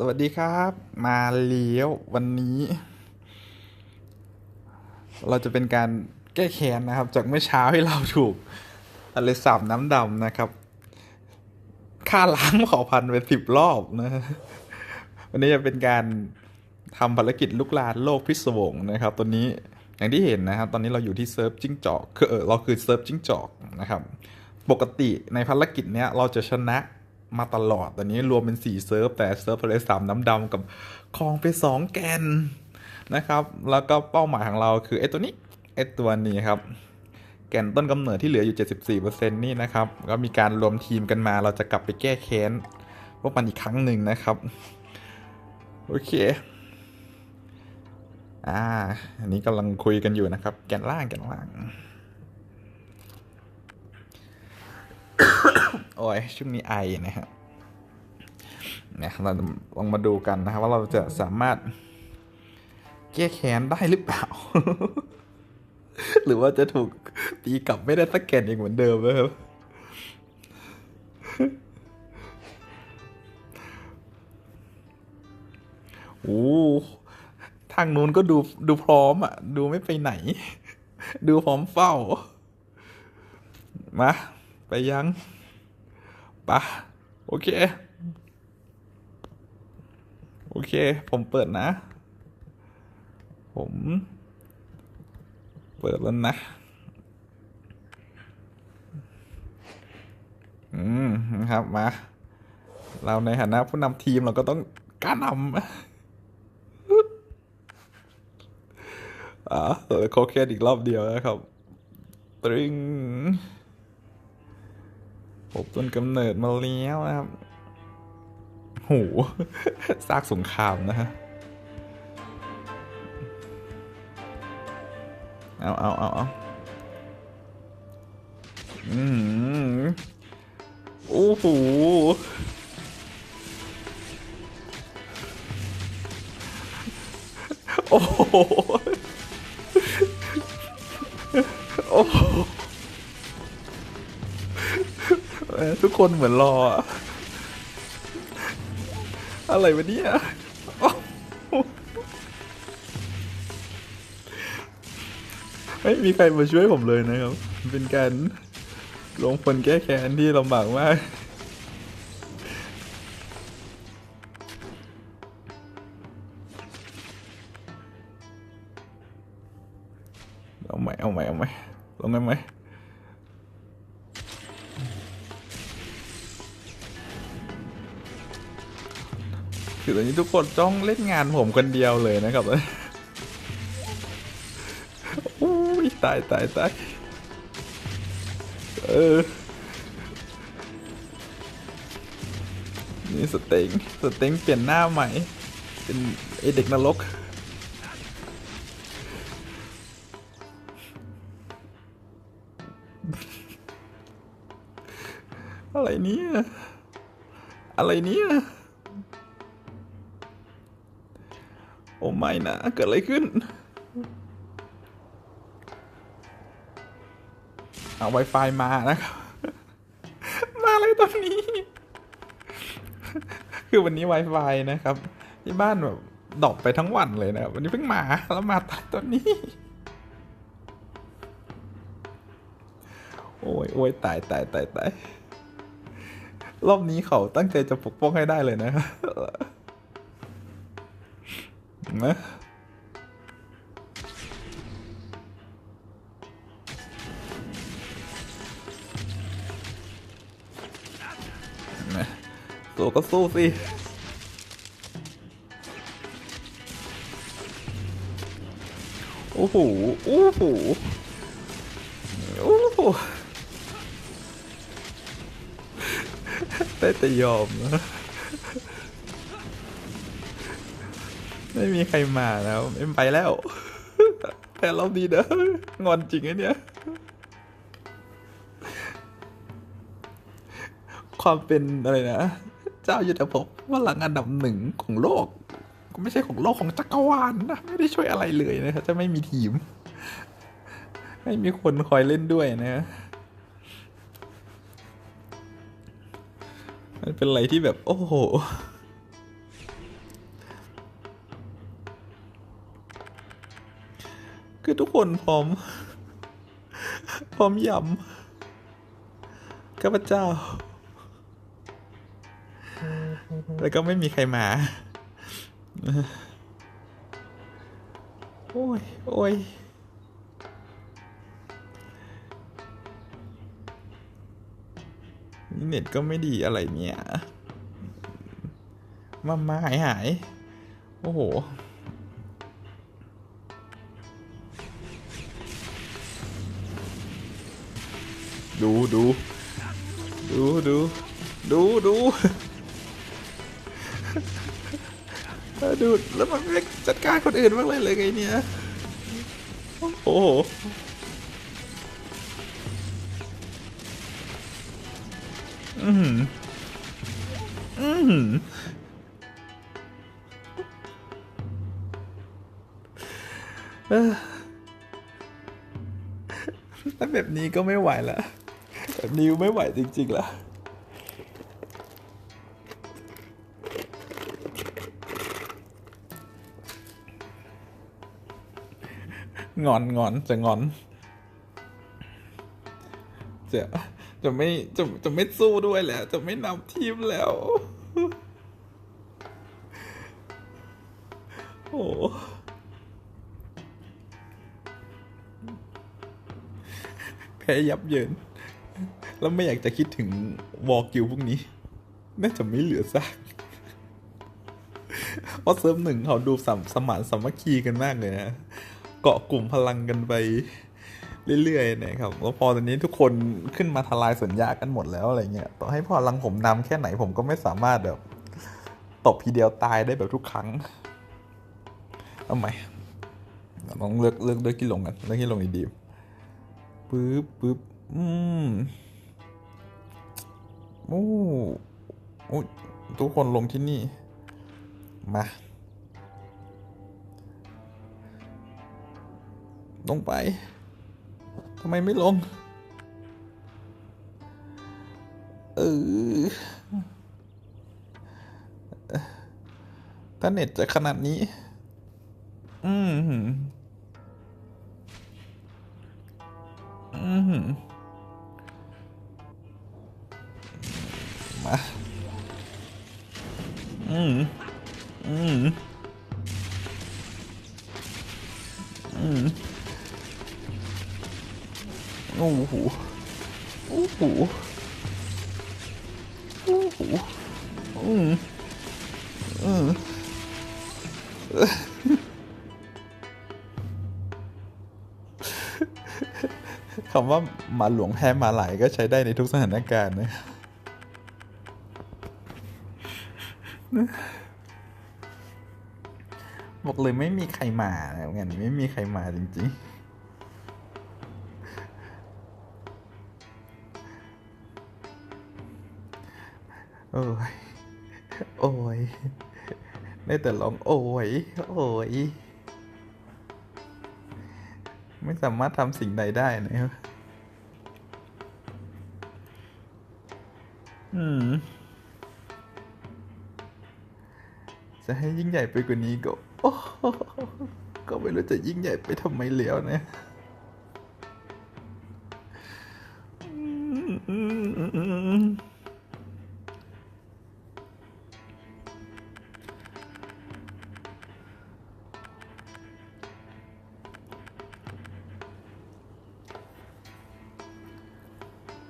สวัสดีครับ มาเลี้ยววันนี้ เราจะเป็นการแก้แค้นนะครับ จากเมื่อเช้าที่เราถูกอะไรสาบน้ำดำนะครับค่าล้างเผ่าพันธุ์ไปสิบรอบนะวันนี้จะเป็นการทำภารกิจลุกลานโลกพิศวงนะครับตัวนี้อย่างที่เห็นนะครับ ตอนนี้เราอยู่ที่เซิร์ฟจิ้งจอกคือเออเราคือเซิร์ฟจิ้งจอกนะครับ ปกติในภารกิจเนี้ยเราจะชนะ มาตลอดตอนนี้รวมเป็น 4 เซิร์ฟ แต่เซิร์ฟเลสามน้ำดำกับคลองไป 2 แกนนะครับ แล้วก็เป้าหมายของเราคือไอ้ตัวนี้ไอ้ตัวนี้ครับแก่นต้นกำเนิดที่เหลืออยู่ 74%นี่นะครับ ก็มีการรวมทีมกันมา เราจะกลับไปแก้แค้นพวกมันอีกครั้งหนึ่งนะครับ โอเค อ่า อันนี้กำลังคุยกันอยู่นะครับ แกนล่างแกนล่าง โอ้ยช่วงนี้ไอนะฮะเนี่ยเราลองมาดูกันนะครับว่าเราจะสามารถแก้แค้นได้หรือเปล่า หรือว่าจะถูกตีกลับไม่ได้สักแกนอีกเหมือนเดิมนะครับโอ้ทางนู้นก็ดูดูพร้อมอะ ดูไม่ไปไหน ดูพร้อมเฝ้า มา ไปยัง ปะโอเค โอเค ผมเปิดนะ ผม เปิดแล้วนะ อืมนะครับมา เราในฐานะผู้นำทีมเราก็ต้องกล้านำอ่าเอโคแค่อีกรอบเดียวนะครับ ตรึง บต้นกำเนิดมาแล้วนะครับโหซากสงครามนะฮะเอาเอาเอาเอาอืมโอ้โหโอ้โหโอ้โห ทุกคนเหมือนรออะอะไรวะเนี่ย ไม่มีใครมาช่วยผมเลยนะครับ เป็นการลงพลแก้แค้นที่ลำบากมากเอาใหมเอาใหมเอาใหมลงได้ไหม คือตอนนี้ทุกคนจ้องเล่นงานผมคนเดียวเลยนะครับโอ้ยตายตายตายเออ นี่สเต็งสเต็งเปลี่ยนหน้าใหม่ เป็นไอเด็กนรกอะไรเนี่ย อะไรเนี่ย อ้ไม่นะ เกิดอะไรขึ้น เอา Wi-Fi มานะครับ มาอะไรตอนนี้ คือวันนี้ Wi-Fi นะครับ ที่บ้านแบบดรอปไปทั้งวันเลยนะครับ วันนี้เพิ่งมา แล้วมาตัดตอนนี้ โอ้ยโอ้ยตายตายตายตายรอบนี้เขาตั้งใจจะปกป้องให้ได้เลยนะครับ นะนะตัวก็สู้สิโอ้โห โอ้โห โอ้โหได้แต่ยอมนะ ไม่มีใครมาแล้วไม่ไปแล้ว แต่เราดีเด้องอนจริงไอ้เนี่ย ความเป็นอะไรนะ เจ้ายุทธภพว่าหลังอันดับหนึ่งของโลกไม่ใช่ของโลกของจักรวาลนะ ไม่ได้ช่วยอะไรเลยนะครับจะไม่มีทีม ไม่มีคนคอยเล่นด้วยนะมันเป็นอะไรที่แบบ โอ้โห คือทุกคนพร้อม พร้อมยำข้าพเจ้า แล้วก็ไม่มีใครมา โอ้ย โอ้ยเน็ตก็ไม่ดีอะไรเนี่ย มามาหายหาย โอ้โห ดูดูดูดูดูดูดูแล้วมันไม่จัดการคนอื่นบ้างเลยเลยไงเนี่ยโอ้โหอือหืออือหือเออถ้าแบบนี้ก็ไม่ไหวแล้ว แบบนี้ไม่ไหวจริงๆแล้วงอนงอนจะงอน จะจะไม่จะจะไม่สู้ด้วยแล้ว จะไม่นำทีมแล้ว โอ้แพ้ยับเยิน แล้วไม่อยากจะคิดถึงวอลกิวพวกนี้น่าจะไม่เหลือซากเพราะเซิร์ฟหนึ่งเขาดูสมสมานสามัคคีกันมากเลยนะเกาะกลุ่มพลังกันไปเรื่อยๆนะครับแล้วพอตอนนี้ทุกคนขึ้นมาทลายสัญญากันหมดแล้วอะไรเงี้ยต่อให้พลังผมนำแค่ไหนผมก็ไม่สามารถแบบตบทีเดียวตายได้แบบทุกครั้งเอาใหม่ลองเลือกเลือกเลือกที่ลงกันเลือกที่ลงดีๆปึ๊บปึ๊บอืม โอ้โอ้ทุกคนลงที่นี่ มา ลงไป ทำไมไม่ลง เออ ถ้าเน็ตจะขนาดนี้ อืมอืม มมาอืมอืมอืมโอ้โหโอ้โหโอ้โหอืมอืมคำว่าหมาหลวงแพ้หมาไหลก็ใช้ได้ในทุกสถานการณ์นะบ บอกเลยไม่มีใครมานะงานนี้ไม่มีใครมาจริงๆโอ้ย โอ้ย ได้แต่ร้องโอ้ย โอ้ย ไม่สามารถทำสิ่งใดได้นะครับ อืม จะให้ยิ่งใหญ่ไปกว่านี้ก็ก็ไม่รู้จะยิ่งใหญ่ไปทำไมแล้วนะ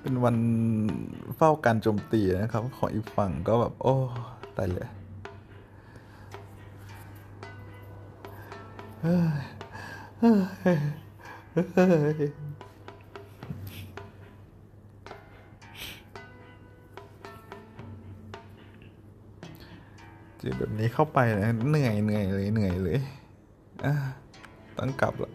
เป็นวันเฝ้าการโจมตีนะครับ ของอีกฝั่งก็แบบ โอ้ตายเลย จอแบบนี้เข้าไปนะเหนื่อยเหนื่อยเลยเหนื่อยเลยอะต้องกลับละ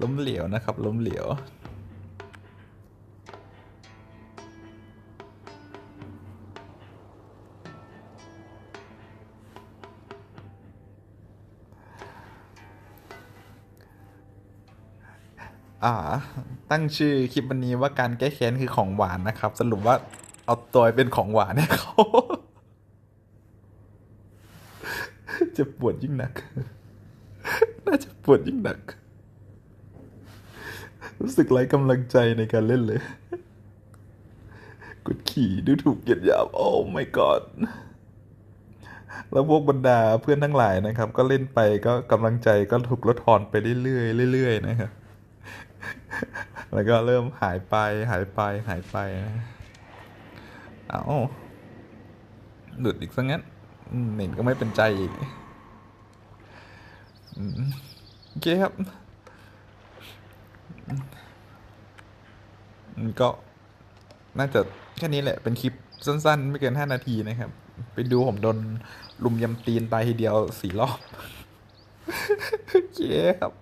ล้มเหลวนะครับ ล้มเหลว อ่า ตั้งชื่อคลิปวันนี้ว่าการแก้แค้นคือของหวานนะครับ สรุปว่าเอาตัวเป็นของหวานให้เขาเจ็บปวดยิ่งหนัก น่าจะปวดยิ่งหนัก รู้สึกไร้กำลังใจในการเล่นเลย กดขี่ดูถูกเหยียดหยามโอ้ my god แล้วพวกบรรดาเพื่อนทั้งหลายนะครับ ก็เล่นไปก็กำลังใจก็ถูกลดทอนไปเรื่อยๆเรื่อยๆนะครับ แล้วก็เริ่มหายไปหายไปหายไปนะเอาหลุดอีกซะงั้นอืมเน็นก็ไม่เป็นใจอีกโอเคครับ ก็น่าจะแค่นี้แหละเป็นคลิปสั้นๆ ไม่เกินห้านาทีนะครับ ไปดูผมโดนลุมยำตีนไปทีเดียวสี่รอบ โอเคครับ